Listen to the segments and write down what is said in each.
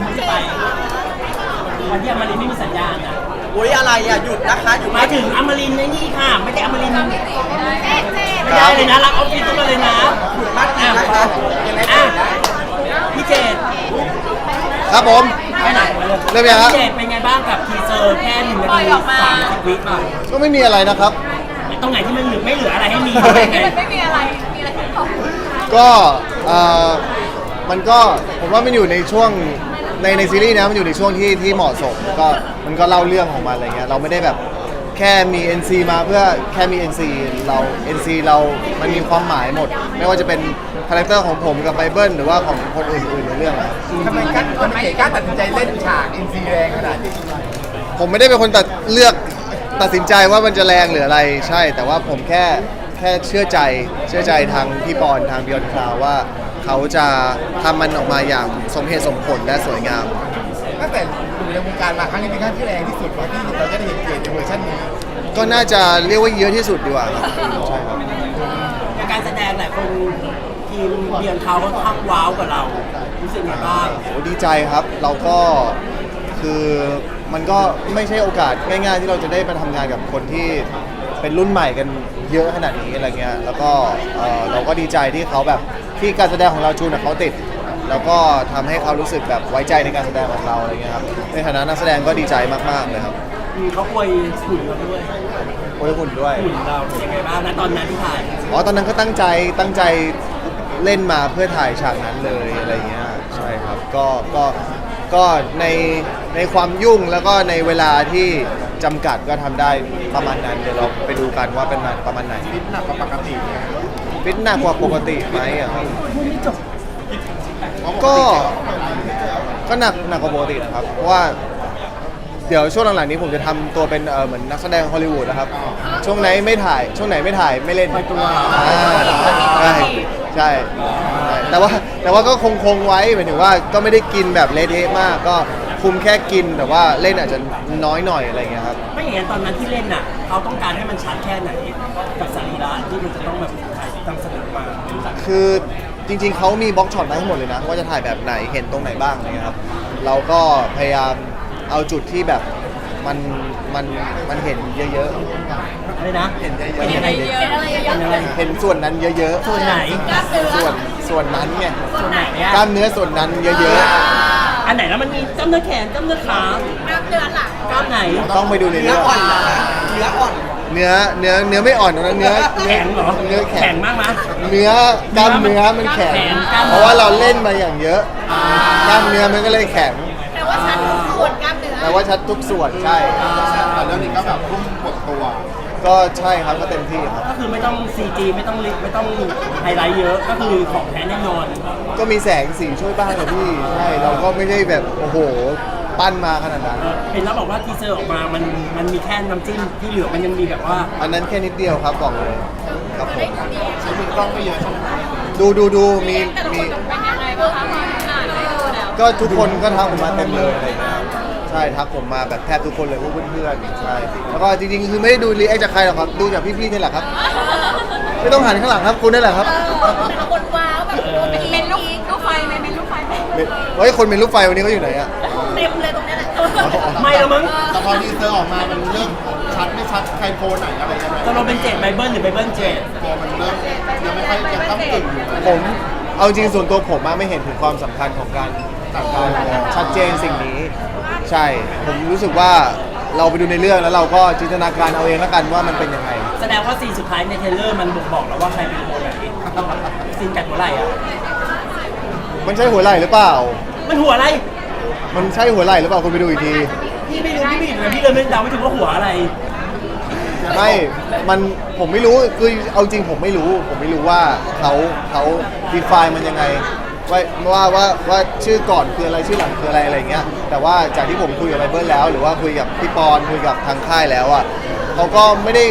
คุณจะไปวันที่อมรินทร์ไม่มีสัญญาณอะอุ้ยอะไรอะหยุดนะคะหยุดหมายถึงอมรินทร์ในนี่ค่ะ ไม่ได้อมรินทร์ไม่ได้เลยนะรักออฟฟิศทุกคนเลยนะหยุดมากจริงนะคะยังไงอะต่อนะพี่เจดครับผมไปไหนมาเลยเริ่มยังฮะพี่เจดเป็นไงบ้างกับทีเซอร์แค่หนึ่งนาทีสามสิบวิป่ะก็ไม่มีอะไรนะครับตรงไหนที่มันเหลือไม่เหลืออะไรให้มีมันไม่มีอะไรมีอะไรที่เขาก็เอ่อมันก็ผมว่ามันอยู่ในช่วง ในในซีรีส์นะมันอยู่ในช่วงที่ที่เหมาะสมก็มันก็เล่าเรื่องของมันอะไรเงี้ยเราไม่ได้แบบแค่มี NC มาเพื่อแค่มี NC เรา NC เรามันมีความหมายหมด ไม่ว่าจะเป็นคาแรคเตอร์ของผมกับไบเบิลหรือว่าของคนอื่นๆในเรื่องนะครับทำไมกันทำไมเก๋กล้าตัดสินใจเล่นฉากอินซีแรงขนาดนี้ผมไม่ได้เป็นคนตัดเลือกตัดสินใจว่ามันจะแรงหรืออะไรใช่ แต่ว่าผมแค่แค่เชื่อใจเชื่อใจทางพี่ปอนทางบิออนคลาวว่า เขาจะทำมันออกมาอย่างสมเหตุสมผลและสวยงาม ตั้งแต่อยู่ในวงการมาครั้งนี้เป็นครั้งที่แรงที่สุดว่าที่เราจะได้เห็นเก๋ในเวอร์ชันนี้ ก็น่าจะเรียกว่าเยอะที่สุดดีกว่าครับใช่ครับในการแสดงหลายคนทีมเบียงเขาค่อนข้างว้าวกับเรา รู้สึกไงบ้าง โอ้ดีใจครับเราก็คือมันก็ไม่ใช่โอกาสง่ายๆ ที่เราจะได้มาทำงานกับคนที่ เป็นรุ่นใหม่กันเยอะขนาดนี้อะไรเงี้ยแล้วก็เอ่อเราก็ดีใจที่เขาแบบที่การแสดงของเราจูนกับเขาติด แล้วก็ทำให้เขารู้สึกแบบไว้ใจในการแสดงของเราอะไรเงี้ยครับในฐานะนักแสดงก็ดีใจมากๆเลยครับมีเขาอวยหุ่นเราด้วยโอ้ยหุ่นด้วย หุ่นเราเป็นยังไงบ้างนะตอนนั้นที่ถ่ายอ๋อตอนนั้นก็ตั้งใจตั้งใจเล่นมาเพื่อถ่ายฉากนั้นเลยอะไรเงี้ยใช่ครับก็ก็ก็ในในความยุ่งแล้วก็ในเวลาที่ จำกัดก็ทำได้ประมาณนั้น เดี๋ยวเราไปดูกันว่าเป็นประมาณไหนหนักกว่าปกติฟิตหนักกว่าปกติไหมอะครับก็ก็หนักหนักกว่าปกตินะครับ เพราะว่าเดี๋ยวช่วงหลังๆนี้ผมจะทำตัวเป็นเออเหมือนนักแสดงฮอลลีวูดนะครับ ช่วงไหนไม่ถ่าย ช่วงไหนไม่ถ่ายไม่เล่นปล่อยตัวอ่าใช่ใช่ใช่แต่ว่าแต่ว่าก็คงคงไว้หมายถึงว่าก็ไม่ได้กินแบบเละเทะมากก็ คุมแค่กินแต่ว่าเล่นอาจจะน้อยหน่อยอะไรเงี้ยครับ ไม่อย่างนั้นตอนนั้นที่เล่นน่ะเขาต้องการให้มันชัดแค่ไหนกับสรีระที่มันจะต้องแบบถ่ายนำเสนอมาคือจริง ๆเขามีบล็อกช็อตมาให้หมดเลยนะ ว่าจะถ่ายแบบไหนเห็นตรงไหนบ้างอะไรเงี้ยครับ เราก็พยายามเอาจุดที่แบบมันมันมันเห็นเยอะอะไรนะๆเห็นเยอะเป็นยังไงๆเยเป็นอะไรเยอะเป็นอะไรเห็นส่วนนั้นเยอะๆส่วนไหนส่วนส่วนนั้นไงส่วนไหนอะกล้ามเนื้อส่วนนั้นเยอะ อันไหนแล้วมันมีกล้ามเนื้อแขนกล้ามเนื้อขาน้ำเดือดหลังกล้ามไหนๆต้องไปดูในเนื้เรื่อองอ่อนนะคะเนื้ออ่อนเนื้อเนื้อเนื้อไม่อ่อนตรงนั้นเนื้อ แข็งเหรอเนื้อแข็แข็งงมากมั้ย เนื้อกล้ามเนื้อมันแข็งแข็ง กล้ามเนื้อ เพราะว่าเราเล่นมาอย่างเยอะกล้ามเนื้อมันก็เลยแข็งแต่ว่าฉันส่วนกล้ามเนื้อแต่ว่าชัดทุกส่วนใช่แต่เรื่องนี้ก็แบบพุ่งหมดตัว ก็ใช่ครับก็เต็มที่ครับ ก็คือไม่ต้อง CG ไม่ต้องลิไม่ต้องไฮไลท์เยอะ ก็คือของแท้แน่นอน ก็มีแสงสีช่วยบ้างนะพี่ใช่เราก็ไม่ได้แบบโอ้โหปั้นมาขนาดนั้นเห็นแล้วบอกว่าทีเซอร์ออกมามันมันมีแค่น้ำจิ้มที่เหลือมันยังมีแบบว่า อันนั้นแค่นิดเดียวครับบอกเลยครับผมใช้มือกล้องไม่เยอะใช่ไหมดูดูดูมีแต่ละมีคนเป็นยังไงบ้างคะอ่านได้ดูแล้วก็ทุกคนก็ทักผมมาเต็มเลยอะไรอย่างเงี้ยครับ ใช่ทักผมมาแบบแทบทุกคนเลยพวกเพื่อนๆใช่แล้วก็จริงๆคือไม่ได้ดูรีแอคจากใครหรอกครับดูจากพี่ๆนี่แหละครับ ไม่ต้องหันข้างหลังครับคุณนี่แหละครับแต่ละคนว้าวแบบโอ้เป็นเป็นลูกลูกไฟไหมเป็นลูกไฟไหมเฮ้ยคนเป็นลูกไฟวันนี้เขาอยู่ไหนอะเต็มเลยตรงนี้แหละไม่แล้วมั้งแต่พอดีเซอร์ออกมามันเริ่มชัดไม่ชัดใครโพลไหนอะไรยังไงจะลงเป็นเจ็ดไบเบิลหรือไบเบิลเจ็ดตัวมันเริ่มยังไม่ค่อยยังต้องตึงอยู่ผมเอาจริงส่วนตัวผมอะไม่เห็นถึงความสำคัญของการ การชัดเจนสิ่งนี้ ใช่ ผมรู้สึกว่าเราไปดูในเรื่องแล้วเราก็จินตนาการเอาเองแล้วกันว่ามันเป็นยังไง แสดงว่าซีนสุดท้ายในเทรลเลอร์มันบ่งบอกแล้วว่าใครเป็นตัวไหนซีนกัดหัวไหล่อะมันใช่หัวไหล่หรือเปล่า มันหัวอะไร มันใช่หัวไหล่หรือเปล่าคุณไปดูอีกที พี่ไม่รู้พี่ไม่เห็นเลยพี่เลยไม่เดาไม่ถูกว่าหัวอะไร ไม่ มันผมไม่รู้คือเอาจริงผมไม่รู้ ผมไม่รู้ว่าเขาเขาดีไฟมันยังไง ว่าว่าว่าว่าชื่อก่อนคืออะไรชื่อหลังคืออะไรอะไรเงี้ยแต่ว่าจากที่ผมคุยกับไบเบิลแล้ว หรือว่าคุยกับพี่ปอนคุยกับทางค่ายแล้วอะเขาก็ไม่ได้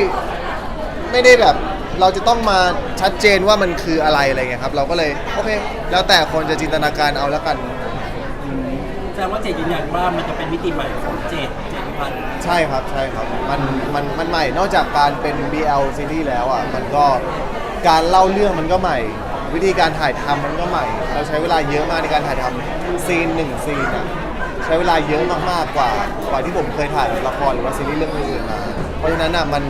ไม่ได้แบบเราจะต้องมาชัดเจนว่ามันคืออะไรอะไรเงี้ยครับ เราก็เลยโอเคแล้วแต่คนจะจินตนาการเอาแล้วกัน แสดงว่าเจดยืนยันว่ามันจะเป็นมิติใหม่ของเจดเจดพิพันธ์ใช่ครับใช่ครับมันมันมันใหม่นอกจากการเป็น BL ซีรีส์แล้วอะมันก็การเล่าเรื่องมันก็ใหม่ วิธีการถ่ายทำมันก็ใหม่ เราใช้เวลาเยอะมากในการถ่ายทำซีนหนึ่งซีนอะใช้เวลาเยอะมากๆกว่ากว่าที่ผมเคยถ่ายละครหรือว่าซีรีส์เรื่องอื่นๆมา เพราะฉะนั้นอะมัน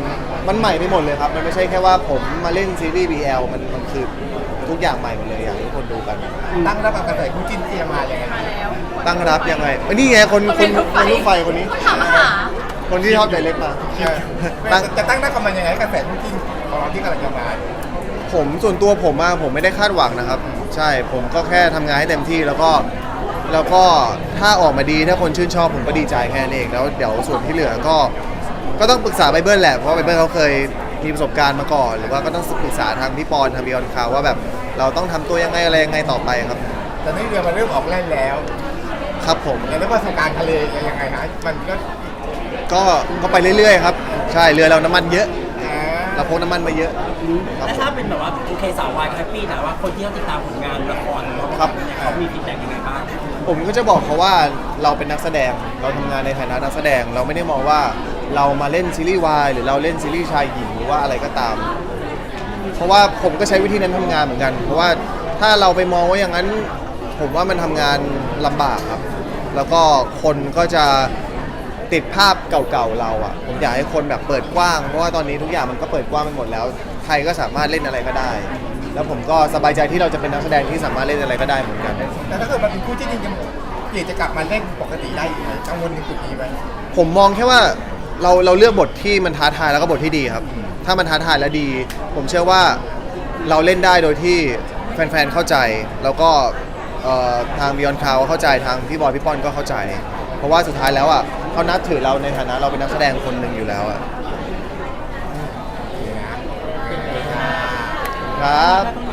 มันใหม่ไปหมดเลยครับ มันไม่ใช่แค่ว่าผมมาเล่นซีรีส์ BL มันมันคือทุกอย่างใหม่หมดเลยอยากให้ทุกคนดูกัน ตั้งรับกับกระแสคู่จิ้นเทียมาอย่างไงตั้งรับยังไงเอ้ยนี่ไงคนคนคนลูกไฟคนนี้ คนถามมาหาคนที่ชอบใจเล็กมาเออตั้ง จะตั้งรับกับมันยังไงกระแสคู่จิ้นของเราที่กำลังจะมา ผมส่วนตัวผมอะผมไม่ได้คาดหวังนะครับ ใช่ผมก็แค่ทำงานให้เต็มที่แล้วก็แล้วก็ถ้าออกมาดีถ้าคนชื่นชอบผมก็ดีใจแค่นั้นเองแล้วเดี๋ยวส่วนที่เหลือก็ ก็ต้องปรึกษาไบเบิลแหละเพราะว่าไบเบิลเขาเคยมีประสบการณ์มาก่อน หรือว่าก็ต้องปรึกษาทางพี่ปอนทางบิออนคาวว่าแบบเราต้องทำตัวยังไงอะไรยังไงต่อไปครับแต่นี่เรือมันเริ่มออกแล่นแล้วครับผม แล้วประสบการณ์ทะเลจะยังไงฮะมันก็ก็ก็ไปเรื่อยๆครับ ใช่เรือเราน้ำมันเยอะอ่า เราพกน้ำมันมาเยอะครับและถ้าเป็นแบบว่าโอเคสาววายก็แฮปปี้แต่ว่าคนที่เขาติดตามผลงานละครหรือว่าครับเนี่ยเขามีฟีดแบ็กยังไงบ้างผมก็จะบอกเขาว่าเราเป็นนักแสดงเราทำงานในฐานะนักแสดงเราไม่ได้มองว่าเรามาเล่นซีรีส์วายหรือเราเล่นซีรีส์ชายหญิงหรือว่าอะไรก็ตาม เพราะว่าผมก็ใช้วิธีนั้นทำงานเหมือนกัน เพราะว่าถ้าเราไปมองว่าอย่างนั้น ผมว่ามันทำงานลำบากครับ แล้วก็คนก็จะ ติดภาพเก่าๆเราอะผมอยากให้คนแบบเปิดกว้างเพราะว่าตอนนี้ทุกอย่างมันก็เปิดกว้างไปหมดแล้ว ใครก็สามารถเล่นอะไรก็ได้ แล้วผมก็สบายใจที่เราจะเป็นนักแสดงที่สามารถเล่นอะไรก็ได้เหมือนกัน แต่ถ้าเกิดมันเป็นคู่จิ้นจริงๆเกียรติจะกลับมาเล่นปกติได้อีกไหมกังวลในจุดนี้ไหมผมมองแค่ว่าเราเราเลือกบทที่มันท้าทายแล้วก็บทที่ดีครับ ถ้ามันท้าทายและดี ผมเชื่อว่าเราเล่นได้โดยที่แฟนๆเข้าใจ แล้วก็เอ่อทางบิออนคาวเข้าใจทางพี่บอยพี่ป้อนก็เข้าใจ เพราะว่าสุดท้ายแล้วอะ เขานับถือเราในฐานะเราเป็นนักแสดงคนหนึ่งอยู่แล้วอะนี่นะครับต้อง